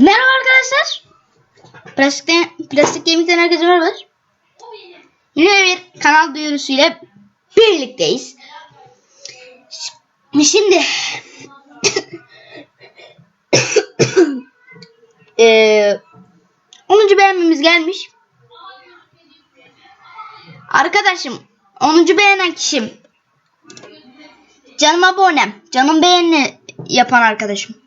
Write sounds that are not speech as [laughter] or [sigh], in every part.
Merhaba arkadaşlar. Plastikten, plastik gemikten herkese merhaba. Yine bir kanal duyurusuyla birlikteyiz. Şimdi [coughs] eee 10. beğenmemiz gelmiş. Arkadaşım 10. beğenen kişim canım abonem, canım beğeni yapan arkadaşım.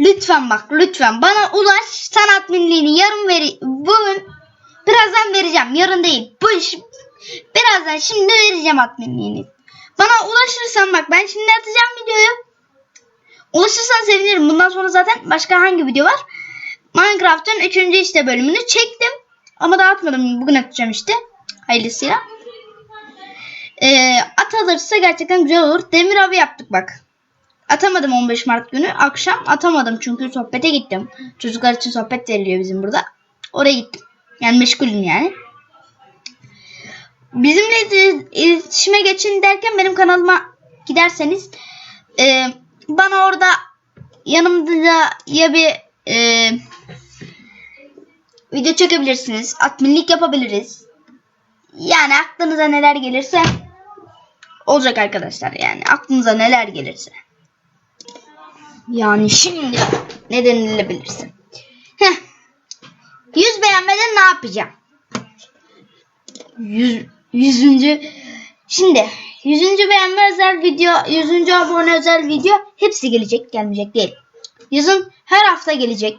Lütfen bak lütfen. Bana ulaş sen adminliğini yarın veri bugün birazdan vereceğim. Yarın değil bu iş birazdan şimdi vereceğim adminliğini. Bana ulaşırsan bak ben şimdi atacağım videoyu. Ulaşırsan sevinirim. Bundan sonra zaten başka hangi video var? Minecraft'ın 3. işte bölümünü çektim. Ama daha atmadım. Bugün atacağım işte. Hayırlısıyla ee, at alırsa gerçekten güzel olur. Demir avı yaptık bak Atamadım 15 Mart günü. Akşam atamadım çünkü sohbete gittim. Çocuklar için sohbet veriliyor bizim burada. Oraya gittim. Yani meşgulüm yani. Bizimle il- iletişime geçin derken benim kanalıma giderseniz e, bana orada yanımda da ya bir e, video çekebilirsiniz. Adminlik yapabiliriz. Yani aklınıza neler gelirse olacak arkadaşlar yani aklınıza neler gelirse. Yani şimdi ne denilebilirsin? Heh. 100 beğenmeden ne yapacağım? 100 yüzüncü şimdi 100. beğenme özel video, 100. abone özel video hepsi gelecek, gelmeyecek değil. Yazın her hafta gelecek.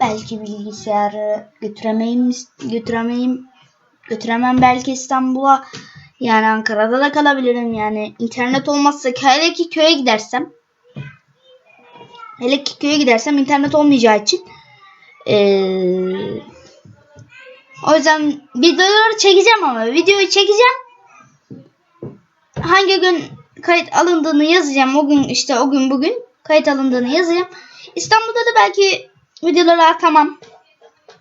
Belki bilgisayarı götüremeyim, götüremeyim, götüremem belki İstanbul'a. Yani Ankara'da da kalabilirim yani. internet olmazsa hele ki köye gidersem hele ki köye gidersem internet olmayacağı için eee, o yüzden videoları çekeceğim ama videoyu çekeceğim. Hangi gün kayıt alındığını yazacağım. O gün işte o gün bugün kayıt alındığını yazacağım. İstanbul'da da belki videoları atamam.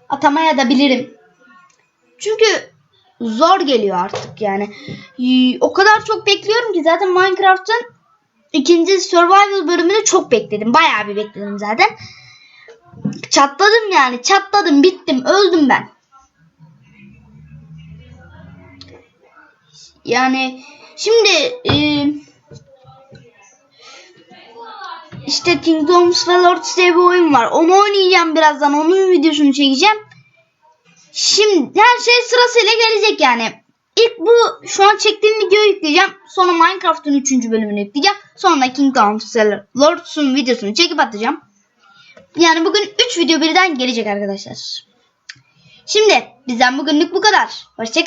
Atamaya da bilirim. Çünkü zor geliyor artık yani. Y- O kadar çok bekliyorum ki zaten Minecraft'ın ikinci survival bölümünü çok bekledim. Bayağı bir bekledim zaten. Çatladım yani. Çatladım, bittim, öldüm ben. Yani şimdi e, işte Kingdoms ve Lords diye bir oyun var. Onu oynayacağım birazdan. Onun videosunu çekeceğim. Şimdi her şey sırasıyla gelecek yani. İlk bu şu an çektiğim videoyu yükleyeceğim. Sonra Minecraft'ın 3. bölümünü yükleyeceğim. Sonra Kingdom Lords'un videosunu çekip atacağım. Yani bugün 3 video birden gelecek arkadaşlar. Şimdi bizden bugünlük bu kadar. Hoşçakalın.